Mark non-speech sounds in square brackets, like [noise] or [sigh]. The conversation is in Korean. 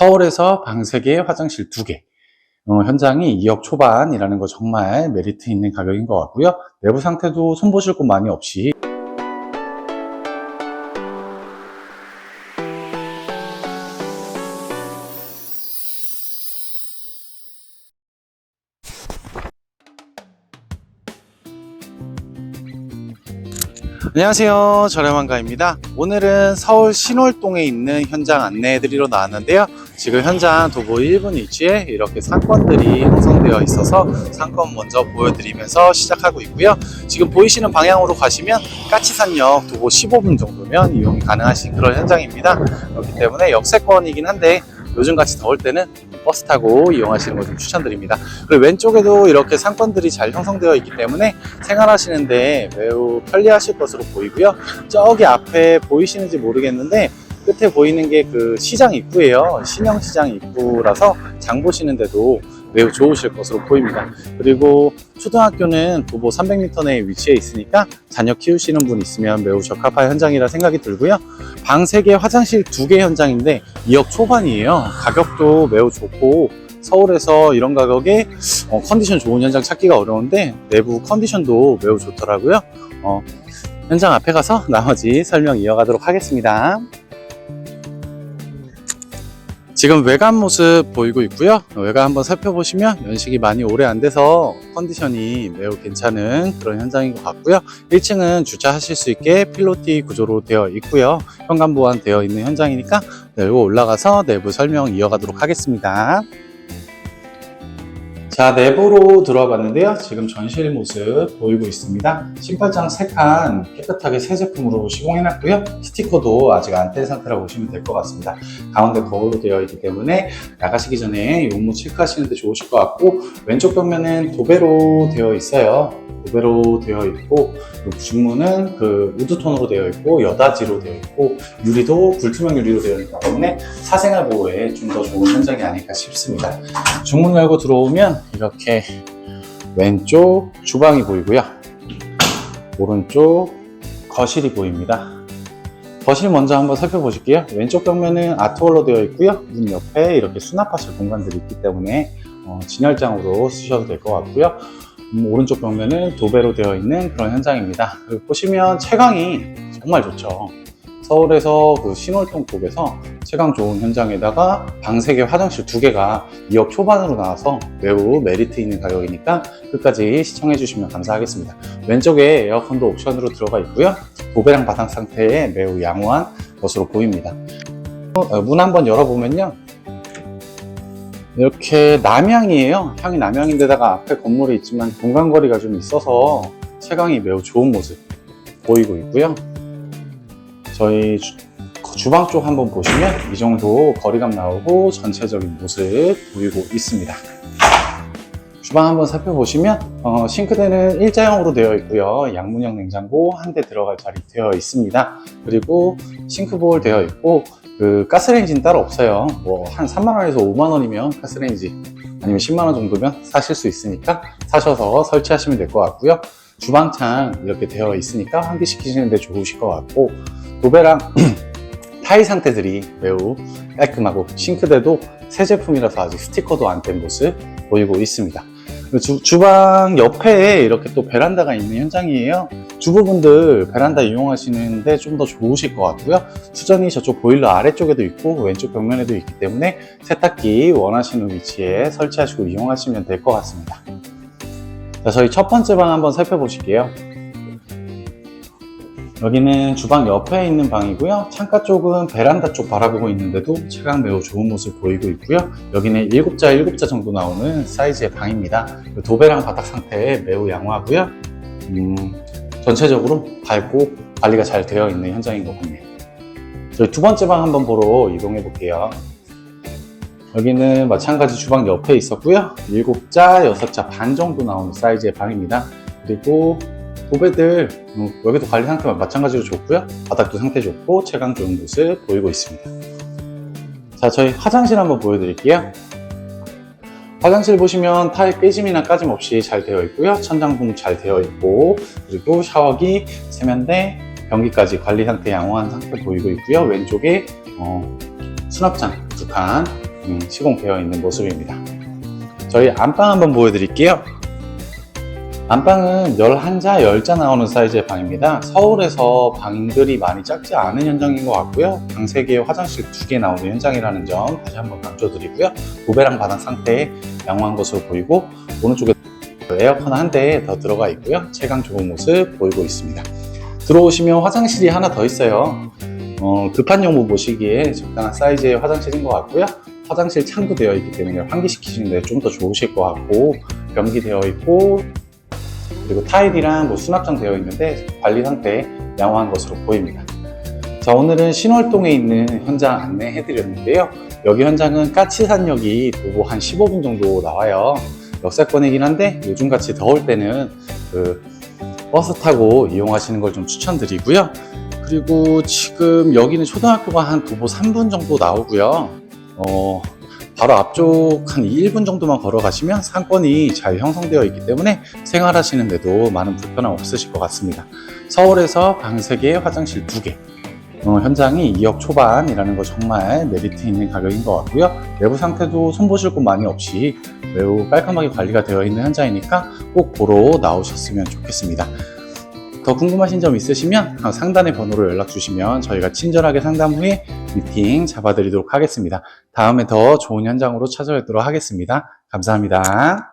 서울에서 방 3개, 화장실 2개. 어, 현장이 2억 초반이라는 거 정말 메리트 있는 가격인 것 같고요. 내부 상태도 손보실 곳 많이 없이 안녕하세요. 저렴한가입니다. 오늘은 서울 신월동에 있는 현장 안내해 드리러 나왔는데요. 지금 현장 도보 1분 위치에 이렇게 상권들이 형성되어 있어서 상권 먼저 보여드리면서 시작하고 있고요. 지금 보이시는 방향으로 가시면 까치산역 도보 15분 정도면 이용이 가능하신 그런 현장입니다. 그렇기 때문에 역세권이긴 한데 요즘같이 더울 때는 버스 타고 이용하시는 거좀 추천드립니다. 그리고 왼쪽에도 이렇게 상권들이 잘 형성되어 있기 때문에 생활하시는데 매우 편리하실 것으로 보이고요. 저기 앞에 보이시는지 모르겠는데 끝에 보이는 게 그 시장 입구예요. 신영시장 입구라서 장 보시는데도 매우 좋으실 것으로 보입니다. 그리고 초등학교는 도보 300m 내에 위치해 있으니까 자녀 키우시는 분 있으면 매우 적합한 현장이라 생각이 들고요. 방 3개, 화장실 2개 현장인데 2억 초반이에요. 가격도 매우 좋고 서울에서 이런 가격에 어, 컨디션 좋은 현장 찾기가 어려운데 내부 컨디션도 매우 좋더라고요. 어, 현장 앞에 가서 나머지 설명 이어가도록 하겠습니다. 지금 외관 모습 보이고 있고요. 외관 한번 살펴보시면 연식이 많이 오래 안 돼서 컨디션이 매우 괜찮은 그런 현장인 것 같고요. 1층은 주차하실 수 있게 필로티 구조로 되어 있고요. 현관 보완 되어 있는 현장이니까 내고 올라가서 내부 설명 이어가도록 하겠습니다. 자, 내부로 들어봤는데요. 지금 전실 모습 보이고 있습니다. 신발장 3칸 깨끗하게 새 제품으로 시공해놨고요. 스티커도 아직 안 뗀 상태라고 보시면 될 것 같습니다. 가운데 거울로 되어 있기 때문에 나가시기 전에 용무 체크하시는데 좋으실 것 같고 왼쪽 벽면은 도배로 되어 있어요. 도배로 되어 있고 중문은 그 우드톤으로 되어 있고 여다지로 되어 있고 유리도 불투명 유리로 되어 있기 때문에 사생활 보호에 좀 더 좋은 현장이 아닐까 싶습니다. 중문 열고 들어오면 이렇게 왼쪽 주방이 보이고요. 오른쪽 거실이 보입니다. 거실 먼저 한번 살펴보실게요. 왼쪽 벽면은 아트월로 되어 있고요. 문 옆에 이렇게 수납하실 공간들이 있기 때문에 어, 진열장으로 쓰셔도 될 것 같고요. 음, 오른쪽 벽면은 도배로 되어 있는 그런 현장입니다. 보시면 채광이 정말 좋죠. 서울에서 그 신월동 쪽에서 채광 좋은 현장에다가 방 3개, 화장실 2개가 2억 초반으로 나와서 매우 메리트 있는 가격이니까 끝까지 시청해 주시면 감사하겠습니다. 왼쪽에 에어컨도 옵션으로 들어가 있고요. 도배랑 바닥 상태에 매우 양호한 것으로 보입니다. 어, 문 한번 열어보면요. 이렇게 남향이에요. 향이 남향인데다가 앞에 건물이 있지만 공간거리가 좀 있어서 채광이 매우 좋은 모습 보이고 있고요. 저희 주, 주방 쪽 한번 보시면 이 정도 거리감 나오고 전체적인 모습 보이고 있습니다. 주방 한번 살펴보시면 어, 싱크대는 일자형으로 되어 있고요. 양문형 냉장고 한 대 들어갈 자리 되어 있습니다. 그리고 싱크볼 되어 있고 그 가스레인지는 따로 없어요. 뭐 한 3만 원에서 5만 원이면 가스레인지 아니면 10만 원 정도면 사실 수 있으니까 사셔서 설치하시면 될 것 같고요. 주방창 이렇게 되어 있으니까 환기시키시는데 좋으실 것 같고 도배랑 [clears throat] 타일 상태들이 매우 깔끔하고 싱크대도 새 제품이라서 아직 스티커도 안 뗀 모습 보이고 있습니다. 주, 주방 옆에 이렇게 또 베란다가 있는 현장이에요. 주부분들 베란다 이용하시는데 좀 더 좋으실 것 같고요. 수전이 저쪽 보일러 아래쪽에도 있고 왼쪽 벽면에도 있기 때문에 세탁기 원하시는 위치에 설치하시고 이용하시면 될 것 같습니다. 자, 저희 첫 번째 방 한번 살펴보실게요. 여기는 주방 옆에 있는 방이고요. 창가 쪽은 베란다 쪽 바라보고 있는데도 채광 매우 좋은 모습 보이고 있고요. 여기는 7자, 7자 정도 나오는 사이즈의 방입니다. 도배랑 바닥 상태 매우 양호하고요. 음, 전체적으로 밝고 관리가 잘 되어 있는 현장인 것 같네요. 저희 두 번째 방 한번 보러 이동해 볼게요. 여기는 마찬가지 주방 옆에 있었고요. 7자, 6자 반 정도 나오는 사이즈의 방입니다. 그리고 도배들 음, 여기도 관리 상태가 마찬가지로 좋고요. 바닥도 상태 좋고 채광 좋은 모습 보이고 있습니다. 자, 저희 화장실 한번 보여드릴게요. 화장실 보시면 타일 깨짐이나 까짐 없이 잘 되어 있고요. 천장봉 잘 되어 있고 그리고 샤워기, 세면대, 변기까지 관리 상태 양호한 상태 보이고 있고요. 왼쪽에 어, 수납장 두칸 음, 시공되어 있는 모습입니다. 저희 안방 한번 보여드릴게요. 안방은 11자, 10자 나오는 사이즈의 방입니다. 서울에서 방들이 많이 작지 않은 현장인 것 같고요. 방 3개에 화장실 2개 나오는 현장이라는 점 다시 한번 강조드리고요. 도배랑 바닥 상태에 양호한 것으로 보이고 오른쪽에 에어컨 한 대 더 들어가 있고요. 채광 좋은 모습 보이고 있습니다. 들어오시면 화장실이 하나 더 있어요. 어, 급한 용무 보시기에 적당한 사이즈의 화장실인 것 같고요. 화장실 창도 되어 있기 때문에 환기시키시는데 좀 더 좋으실 것 같고 변기 되어 있고 그리고 타일이랑 뭐 수납장 되어 있는데 관리 상태 양호한 것으로 보입니다. 자 오늘은 신월동에 있는 현장 안내해 드렸는데요. 여기 현장은 까치산역이 도보 한 15분 정도 나와요. 역사권이긴 한데 요즘같이 더울 때는 그 버스 타고 이용하시는 걸 좀 추천드리고요. 그리고 지금 여기는 초등학교가 한 도보 3분 정도 나오고요. 어, 바로 앞쪽 한 1분 정도만 걸어가시면 상권이 잘 형성되어 있기 때문에 생활하시는데도 많은 불편함 없으실 것 같습니다. 서울에서 방 3개, 화장실 2개. 어, 현장이 2억 초반이라는 거 정말 메리트 있는 가격인 것 같고요. 내부 상태도 손보실 곳 많이 없이 매우 깔끔하게 관리가 되어 있는 현장이니까 꼭 보러 나오셨으면 좋겠습니다. 더 궁금하신 점 있으시면 상단의 번호로 연락 주시면 저희가 친절하게 상담 후에 미팅 잡아드리도록 하겠습니다. 다음에 더 좋은 현장으로 찾아뵙도록 하겠습니다. 감사합니다.